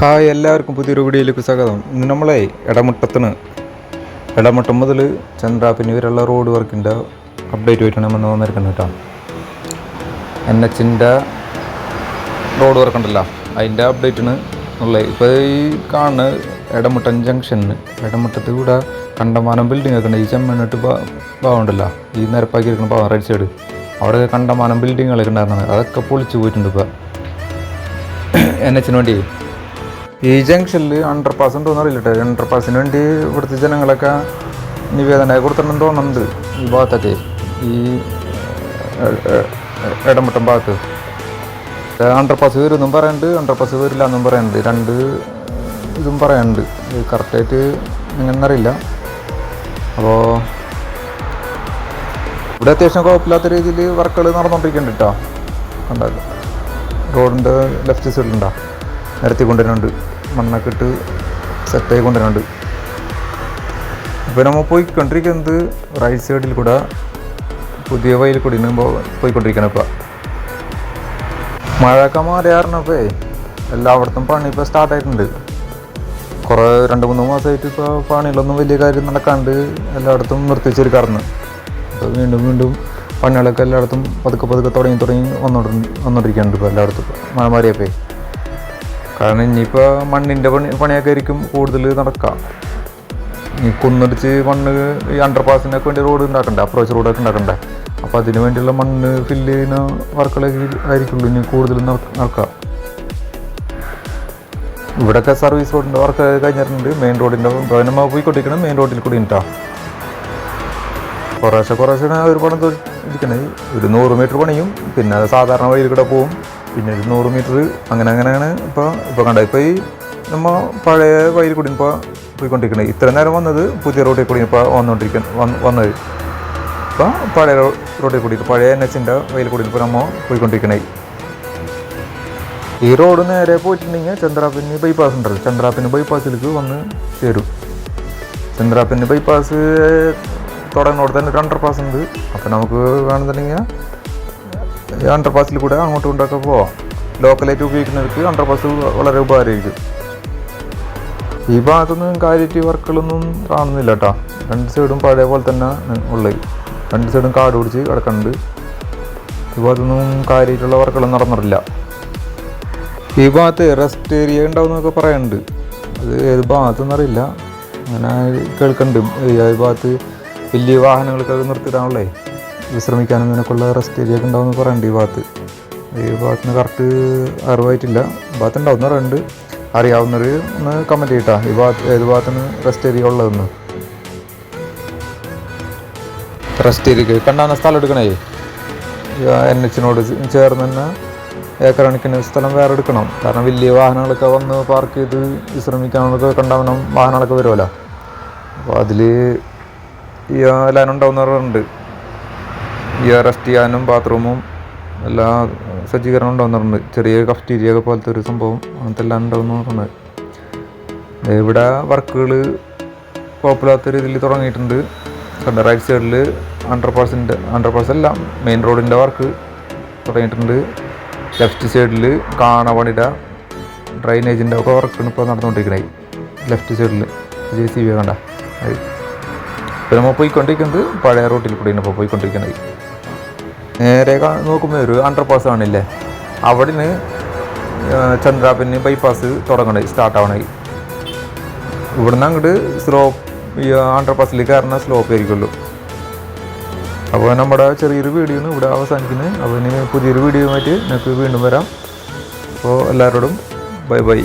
Hi എല്ലാവർക്കും പുതിയൊരു വീഡിയോയിലേക്ക് സ്വാഗതം. ഇന്ന് നമ്മളെ ഇടമുട്ടത്തിന് ഇടമുട്ടം മുതൽ ചന്ദ്രാപ്പിന് വരെയുള്ള റോഡ് വർക്കിന്റെ അപ്ഡേറ്റ് ആയിട്ടാണ് നമ്മൾ കേട്ടോ. എൻ എച്ചിന്റെ റോഡ് വർക്ക് ഉണ്ടല്ലോ അതിന്റെ അപ്ഡേറ്റിന് ഉള്ളത് ഇപ്പോൾ ഈ കാണുന്ന ഇടമുട്ടൻ ജംഗ്ഷനിൽ ഇടമുട്ടത്ത് കൂടെ കണ്ടമാനം ബിൽഡിംഗ് ഒക്കെ ഈ ചെമ്മണ്ണിട്ട് ഭാഗമുണ്ടല്ലോ ഈ നിരപ്പാക്കിയിരിക്കുന്ന ഭാഗം റൈറ്റ് സൈഡ് അവിടെ കണ്ടമാനം ബിൽഡിങ്ങുകളൊക്കെ ഉണ്ടായിരുന്നത് അതൊക്കെ പൊളിച്ചു പോയിട്ടുണ്ട് ഇപ്പോൾ എൻ എച്ചിന് വേണ്ടി ഈ ജംഗ്ഷനിൽ അണ്ടർ പാസ് ഉണ്ടോന്ന് അറിയില്ല കേട്ടോ അണ്ടർ പാസിന് വേണ്ടി ഇവിടുത്തെ ജനങ്ങളൊക്കെ നിവേദനമായി കൊടുത്തിട്ടുണ്ടെന്ന് തോന്നുന്നുണ്ട് ഈ ഭാഗത്തൊക്കെ. ഈ ഇടമുട്ടം ഭാഗത്ത്. അണ്ടർ പാസ് വരുമെന്നും പറയുന്നുണ്ട് അണ്ടർ പാസ് വരില്ല എന്നും പറയുന്നുണ്ട് രണ്ട് ഇതും പറയുന്നുണ്ട് കറക്റ്റായിട്ട് എങ്ങനെയെന്നറിയില്ല അപ്പോൾ ഇവിടെ അത്യാവശ്യം കുഴപ്പമില്ലാത്ത രീതിയിൽ വർക്കുകൾ നടന്നുകൊണ്ടിരിക്കുന്നുണ്ട് കേട്ടോ കണ്ടാൽ റോഡിന്റെ ലെഫ്റ്റ് സൈഡിലുണ്ടോ നിരത്തി കൊണ്ടുവരുന്നുണ്ട്. മണ്ണൊക്കെ ഇട്ട് സെറ്റായി കൊണ്ടുവരുന്നുണ്ട്. ഇപ്പോൾ നമ്മൾ പോയിക്കൊണ്ടിരിക്കുന്നത് റൈറ്റ് സൈഡിൽ കൂടെ പുതിയ വയൽ കൂടി പോയിക്കൊണ്ടിരിക്കണം ഇപ്പോൾ മഴയൊക്കെ മാറിയാറിനപ്പോൾ എല്ലായിടത്തും പണി ഇപ്പോൾ സ്റ്റാർട്ടായിട്ടുണ്ട് കുറേ രണ്ട് മൂന്ന് മാസമായിട്ട് ഇപ്പോൾ പണികളൊന്നും വലിയ കാര്യം നടക്കാണ്ട് എല്ലായിടത്തും നിർത്തിച്ചെടുക്കാറുണ്ട് അപ്പോൾ വീണ്ടും വീണ്ടും പണികളൊക്കെ എല്ലായിടത്തും പതുക്കെ പതുക്കെ തുടങ്ങി തുടങ്ങി വന്നോണ്ട് വന്നോണ്ടിരിക്കുന്നുണ്ട് ഇപ്പോൾ എല്ലായിടത്തും. മഴ മാറിയപ്പേ. കാരണം ഇനിയിപ്പോൾ മണ്ണിന്റെ പണി പണിയൊക്കെ ആയിരിക്കും കൂടുതൽ നടക്കുക ഈ കുന്നടിച്ച് മണ്ണ് ഈ അണ്ടർ പാസിനൊക്കെ വേണ്ടി റോഡ് ഉണ്ടാക്കണ്ടേ? അപ്രോച്ച് റോഡൊക്കെ ഉണ്ടാക്കണ്ടേ? അപ്പോൾ അതിന് വേണ്ടിയുള്ള മണ്ണ് ഫില്ല് ചെയ്യുന്ന വർക്കുകളൊക്കെ ആയിരിക്കുള്ളൂ ഇനി കൂടുതൽ നടക്കുക ഇവിടെയൊക്കെ സർവീസ് റോഡിന്റെ വർക്ക് കഴിഞ്ഞിട്ടുണ്ട്. മെയിൻ റോഡിന്റെ പോയി പോയിക്കൊണ്ടിരിക്കണം മെയിൻ റോഡിൽ കൂടി ഉണ്ടാ കുറേശ്ശെ കുറേശ്ശെ ഒരു പണം ഇരിക്കണേ. ഒരു നൂറ് മീറ്റർ പണിയും. പിന്നെ സാധാരണ വഴിയിൽ കൂടെ പോവും. പിന്നെ ഒരു നൂറ് മീറ്റർ അങ്ങനെ അങ്ങനെയാണ് ഇപ്പോൾ ഇപ്പോൾ കണ്ട? ഇപ്പോൾ ഈ നമ്മൾ പഴയ വഴിയിൽ കൂടി ഇപ്പോൾ പോയിക്കൊണ്ടിരിക്കണേ. ഇത്ര നേരം വന്നത് പുതിയ റോഡിൽ കൂടി ഇപ്പോൾ വന്നുകൊണ്ടിരിക്കുന്ന വന്ന് വന്നത് ഇപ്പോൾ പഴയ റോഡിൽ കൂടി പഴയ എൻ എച്ചിന്റെ വഴിയിൽ കൂടി ഇപ്പോൾ നമ്മൾ പോയിക്കൊണ്ടിരിക്കണേ. ഈ റോഡ് നേരെ പോയിട്ടുണ്ടെങ്കിൽ ചന്ദ്രാപ്പിന് ബൈപ്പാസ് ഉണ്ടല്ലോ. ചന്ദ്രാപ്പിന് ബൈപ്പാസിലേക്ക് വന്ന് ചേരും. ചന്ദ്രാപ്പിന് ബൈപ്പാസ് തുടങ്ങുന്നോട് തന്നെ ഒരു അണ്ടർ പാസ് ഉണ്ട്. അപ്പോൾ നമുക്ക് വേണമെന്നുണ്ടെങ്കിൽ ഈ അണ്ടർ പാസിൽ കൂടെ അങ്ങോട്ടും ഇങ്ങോട്ടൊക്കെ പോവാം. ലോക്കലായിട്ട് ഉപയോഗിക്കുന്നവർക്ക് അണ്ടർ പാസ് വളരെ ഉപകാരമായിരിക്കും. ഈ ഭാഗത്തൊന്നും കാര്യമായിട്ട് വർക്കുകളൊന്നും കാണുന്നില്ല കേട്ടോ. രണ്ട് സൈഡും പഴയ പോലെ തന്നെ ഉള്ളത് രണ്ട് സൈഡും കാട് പിടിച്ച് കിടക്കുന്നുണ്ട്. ഈ ഭാഗത്തൊന്നും കാര്യമായിട്ടുള്ള വർക്കുകളും നടന്നിട്ടില്ല. ഈ ഭാഗത്ത് റെസ്റ്റ് ഏരിയ ഉണ്ടാവുന്നൊക്കെ പറയുന്നുണ്ട്. അത് ഏത് ഭാഗത്തെന്ന് അറിയില്ല. അങ്ങനെ കേൾക്കുന്നുണ്ട്. ഈ ഭാഗത്ത് വലിയ വാഹനങ്ങൾക്കൊക്കെ നിർത്തിയിടാനുള്ളേ. വിശ്രമിക്കാനും നിനക്കുള്ള റെസ്റ്റ് ഏരിയ ഒക്കെ ഉണ്ടാവുമെന്ന് പറയുന്നുണ്ട് ഈ ഭാഗത്ത്. ഈ ഭാഗത്ത് നിന്ന് കറക്റ്റ് അറിവായിട്ടില്ല ഭാഗത്ത് ഉണ്ടാവും പറയുന്നുണ്ട് അറിയാവുന്നവർ ഒന്ന് കമന്റ് ചെയ്യട്ടാ. ഈ ഭാഗത്ത് ഏത് ഭാഗത്താണ് റെസ്റ്റ് ഏരിയ ഉള്ളതെന്ന്. റെസ്റ്റ് ഏരിയക്ക് കണ്ടാകുന്ന സ്ഥലം എടുക്കണേ? എൻ എച്ചിനോട് ചേർന്ന് തന്നെ ഏക്കർ കണക്കിന് സ്ഥലം വേറെ എടുക്കണം. കാരണം വലിയ വാഹനങ്ങളൊക്കെ വന്ന് പാർക്ക് ചെയ്ത് വിശ്രമിക്കാനൊക്കെ കണ്ടാവണം വാഹനങ്ങളൊക്കെ വരുമല്ലോ അപ്പോൾ അതിൽ ഈ ലൈൻ ഉണ്ടാവുന്നവരുണ്ട് ഈ റെസ്റ്റ് ചെയ്യാനും ബാത്റൂമും എല്ലാ സജ്ജീകരണം ഉണ്ടാകുന്നുണ്ട് ചെറിയ കഫ്റ്റീരിയ പോലത്തെ ഒരു സംഭവം അങ്ങനത്തെ എല്ലാം ഉണ്ടാകുന്നുണ്ട് ഇവിടെ വർക്കുകൾ കുഴപ്പമില്ലാത്ത രീതിയിൽ തുടങ്ങിയിട്ടുണ്ട്. കണ്ട റൈറ്റ് സൈഡിൽ അണ്ടർ പാസിന്റെ അണ്ടർ പാസ് അല്ല മെയിൻ റോഡിന്റെ വർക്ക് തുടങ്ങിയിട്ടുണ്ട്. ലെഫ്റ്റ് സൈഡിൽ കാണവണിയുടെ ഡ്രൈനേജിന്റെ ഒക്കെ വർക്കാണ് ഇപ്പോൾ നടന്നുകൊണ്ടിരിക്കുന്നത് ലെഫ്റ്റ് സൈഡിൽ ജെ സി ബി കണ്ട. അത്. ഇപ്പോൾ നമ്മൾ പോയിക്കൊണ്ടിരിക്കുന്നത് പഴയ റോട്ടിൽ കൂടിയാണ് ഇപ്പോൾ പോയിക്കൊണ്ടിരിക്കുന്നത് നേരെ നോക്കുമ്പോൾ ഒരു അണ്ടർ പാസ് കാണില്ലേ? അവിടുന്ന് ചന്ദ്രാപിന് ബൈപ്പാസ് തുടങ്ങണേ സ്റ്റാർട്ട് ആവണേ. ഇവിടുന്ന് അങ്ങോട്ട് സ്ലോപ്പ് ഈ അണ്ടർ പാസിൽ കയറുന്ന സ്ലോപ്പ് ആയിരിക്കുള്ളൂ. അപ്പോൾ നമ്മുടെ ചെറിയൊരു വീഡിയോ ഇവിടെ അവസാനിക്കുന്നത്. അപ്പോൾ ഇനി പുതിയൊരു വീഡിയോയുമായിട്ട് നിങ്ങൾക്ക് വീണ്ടും വരാം. അപ്പോൾ എല്ലാവരോടും ബൈ ബൈ